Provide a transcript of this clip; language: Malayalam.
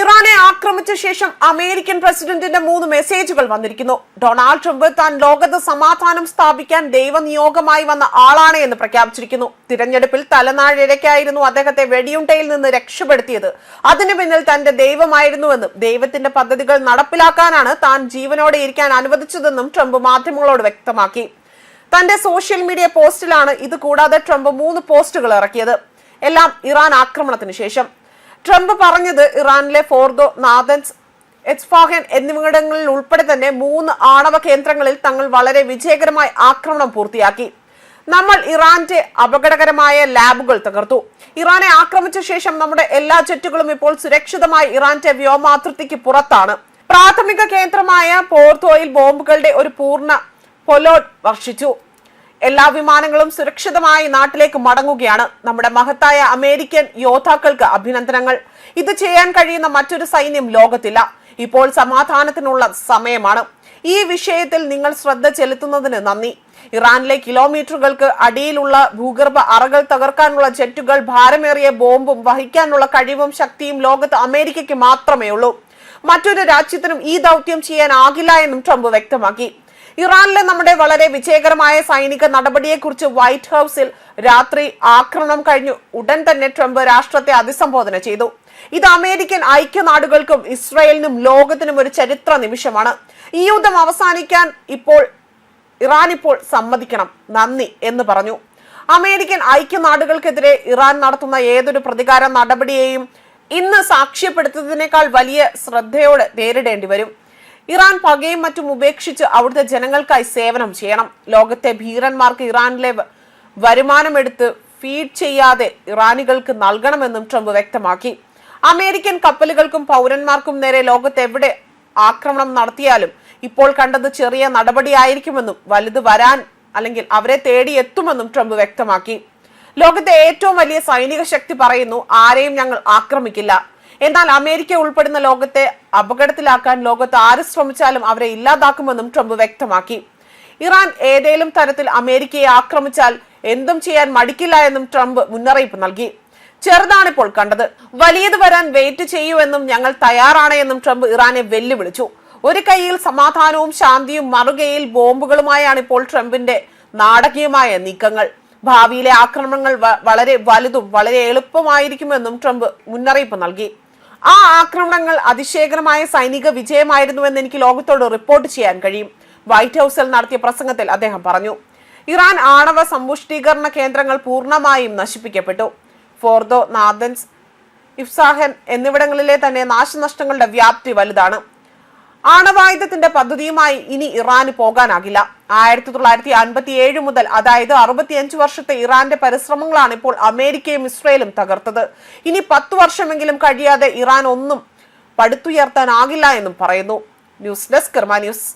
ഇറാനെ ആക്രമിച്ച ശേഷം അമേരിക്കൻ പ്രസിഡന്റിന്റെ മൂന്ന് മെസ്സേജുകൾ വന്നിരിക്കുന്നു. ഡൊണാൾഡ് ട്രംപ് താൻ ലോകത്ത് സമാധാനം സ്ഥാപിക്കാൻ ദൈവനിയോഗമായി വന്ന ആളാണ് എന്ന് പ്രഖ്യാപിച്ചിരിക്കുന്നു. തിരഞ്ഞെടുപ്പിൽ തലനാഴിരക്കായിരുന്നു അദ്ദേഹത്തെ വെടിയുണ്ടയിൽ നിന്ന് രക്ഷപ്പെടുത്തിയത്. അതിനു പിന്നിൽ തന്റെ ദൈവമായിരുന്നുവെന്നും ദൈവത്തിന്റെ പദ്ധതികൾ നടപ്പിലാക്കാനാണ് താൻ ജീവനോടെ ഇരിക്കാൻ അനുവദിച്ചതെന്നും ട്രംപ് മാധ്യമങ്ങളോട് വ്യക്തമാക്കി. തന്റെ സോഷ്യൽ മീഡിയ പോസ്റ്റിലാണ് ഇത് കൂടാതെ ട്രംപ് മൂന്ന് പോസ്റ്റുകൾ ഇറക്കിയത്. എല്ലാം ഇറാൻ ആക്രമണത്തിന് ശേഷം. ട്രംപ് പറഞ്ഞത് ഇറാനിലെ ഫോർദോ നാദൻസ് എച്ച്ഫാഹൻ എന്നിവിടങ്ങളിൽ ഉൾപ്പെടെ തന്നെ മൂന്ന് ആണവ കേന്ദ്രങ്ങളിൽ തങ്ങൾ വളരെ വിജയകരമായി ആക്രമണം പൂർത്തിയാക്കി. നമ്മൾ ഇറാന്റെ അപകടകരമായ ലാബുകൾ തകർത്തു. ഇറാനെ ആക്രമിച്ച ശേഷം നമ്മുടെ എല്ലാ ജെറ്റുകളും ഇപ്പോൾ സുരക്ഷിതമായി ഇറാന്റെ വ്യോമാതൃപ്തിക്ക് പുറത്താണ്. പ്രാഥമിക കേന്ദ്രമായ പോർത്തോയിൽ ബോംബുകളുടെ ഒരു പൂർണ പൊലോഡ് വർഷിച്ചു. എല്ലാ വിമാനങ്ങളും സുരക്ഷിതമായി നാട്ടിലേക്ക് മടങ്ങുകയാണ് നമ്മുടെ മഹത്തായ അമേരിക്കൻ യോദ്ധാക്കൾക്ക് അഭിനന്ദനങ്ങൾ. ഇത് ചെയ്യാൻ കഴിയുന്ന മറ്റൊരു സൈന്യം ലോകത്തില്ല. ഇപ്പോൾ സമാധാനത്തിനുള്ള സമയമാണ്. ഈ വിഷയത്തിൽ നിങ്ങൾ ശ്രദ്ധ ചെലുത്തുന്നതിന് നന്ദി. ഇറാനിലെ കിലോമീറ്ററുകൾക്ക് അടിയിലുള്ള ഭൂഗർഭ അറകൾ തകർക്കാനുള്ള ജെറ്റുകൾ ഭാരമേറിയ ബോംബും വഹിക്കാനുള്ള കഴിവും ശക്തിയും ലോകത്ത് അമേരിക്കയ്ക്ക് മാത്രമേ ഉള്ളൂ മറ്റൊരു രാജ്യത്തിനും ഈ ദൗത്യം ചെയ്യാനാകില്ല എന്നും ട്രംപ് വ്യക്തമാക്കി. ഇറാനിലെ നമ്മുടെ വളരെ വിജയകരമായ സൈനിക നടപടിയെക്കുറിച്ച് വൈറ്റ് ഹൌസിൽ രാത്രി ആക്രമണം കഴിഞ്ഞു. ഉടൻ തന്നെ ട്രംപ് രാഷ്ട്രത്തെ അഭിസംബോധന ചെയ്തു. ഇത് അമേരിക്കൻ ഐക്യനാടുകൾക്കും ഇസ്രായേലിനും ലോകത്തിനും ഒരു ചരിത്ര നിമിഷമാണ്. ഈ യുദ്ധം അവസാനിക്കാൻ ഇപ്പോൾ ഇറാൻ ഇപ്പോൾ സമ്മതിക്കണം. നന്ദി എന്ന് പറഞ്ഞു. അമേരിക്കൻ ഐക്യനാടുകൾക്കെതിരെ ഇറാൻ നടത്തുന്ന ഏതൊരു പ്രതികാര നടപടിയെയും ഇന്ന് സാക്ഷ്യപ്പെടുത്തുന്നതിനേക്കാൾ വലിയ ശ്രദ്ധയോടെ നേരിടേണ്ടി വരും. ഇറാൻ പകയും മറ്റും ഉപേക്ഷിച്ച് അവിടുത്തെ ജനങ്ങൾക്കായി സേവനം ചെയ്യണം. ലോകത്തെ ഭീരന്മാർക്ക് ഇറാനിലെ വരുമാനം വരുമാനമെടുത്ത് ഫീഡ് ചെയ്യാതെ ഇറാനികൾക്ക് നൽകണമെന്നും ട്രംപ് വ്യക്തമാക്കി. അമേരിക്കൻ കപ്പലുകൾക്കും പൗരന്മാർക്കും നേരെ ലോകത്ത് എവിടെ ആക്രമണം നടത്തിയാലും ഇപ്പോൾ കണ്ടത് ചെറിയ നടപടിയായിരിക്കുമെന്നും വലുത് വരാൻ അല്ലെങ്കിൽ അവരെ തേടി എത്തുമെന്നും ട്രംപ് വ്യക്തമാക്കി. ലോകത്തെ ഏറ്റവും വലിയ സൈനിക ശക്തി പറയുന്നു ആരെയും ഞങ്ങൾ ആക്രമിക്കില്ല. എന്നാൽ അമേരിക്ക ഉൾപ്പെടുന്ന ലോകത്തെ അപകടത്തിലാക്കാൻ ലോകത്ത് ആര് ശ്രമിച്ചാലും അവരെ ഇല്ലാതാക്കുമെന്നും ട്രംപ് വ്യക്തമാക്കി. ഇറാൻ ഏതെങ്കിലും തരത്തിൽ അമേരിക്കയെ ആക്രമിച്ചാൽ എന്തും ചെയ്യാൻ മടിക്കില്ല എന്നും ട്രംപ് മുന്നറിയിപ്പ് നൽകി. ചെറുതാണിപ്പോൾ കണ്ടത്. വലിയത് വരാൻ വെയിറ്റ് ചെയ്യുമെന്നും ഞങ്ങൾ തയ്യാറാണ് എന്നും ട്രംപ് ഇറാനെ വെല്ലുവിളിച്ചു. ഒരു കൈയിൽ സമാധാനവും ശാന്തിയും മറുകയിൽ ബോംബുകളുമായാണ് ഇപ്പോൾ ട്രംപിന്റെ നാടകീയമായ നീക്കങ്ങൾ. ഭാവിയിലെ ആക്രമണങ്ങൾ വളരെ വലുതും വളരെ എളുപ്പമായിരിക്കുമെന്നും ട്രംപ് മുന്നറിയിപ്പ് നൽകി. ആ ആക്രമണങ്ങൾ അതിശയകരമായ സൈനിക വിജയമായിരുന്നുവെന്ന് എനിക്ക് ലോകത്തോട് റിപ്പോർട്ട് ചെയ്യാൻ കഴിയും. വൈറ്റ് ഹൌസിൽ നടത്തിയ പ്രസംഗത്തിൽ അദ്ദേഹം പറഞ്ഞു ഇറാൻ ആണവ സമ്പുഷ്ടീകരണ കേന്ദ്രങ്ങൾ പൂർണമായും നശിപ്പിക്കപ്പെട്ടു. ഫോർദോ നാദൻസ് ഇഫ്സാഹൻ എന്നിവിടങ്ങളിലെ തന്നെ നാശനഷ്ടങ്ങളുടെ വ്യാപ്തി വലുതാണ്. ആണവായുധത്തിന്റെ പദ്ധതിയുമായി ഇനി ഇറാന് പോകാനാകില്ല. ആയിരത്തി തൊള്ളായിരത്തി അൻപത്തി ഏഴ് മുതൽ അതായത് അറുപത്തിയഞ്ച് വർഷത്തെ ഇറാന്റെ പരിശ്രമങ്ങളാണ് ഇപ്പോൾ അമേരിക്കയും ഇസ്രയേലും തകർത്തത്. ഇനി പത്തു വർഷമെങ്കിലും കഴിയാതെ ഇറാൻ ഒന്നും പടുത്തുയർത്താനാകില്ല എന്നും പറയുന്നു. News desk news.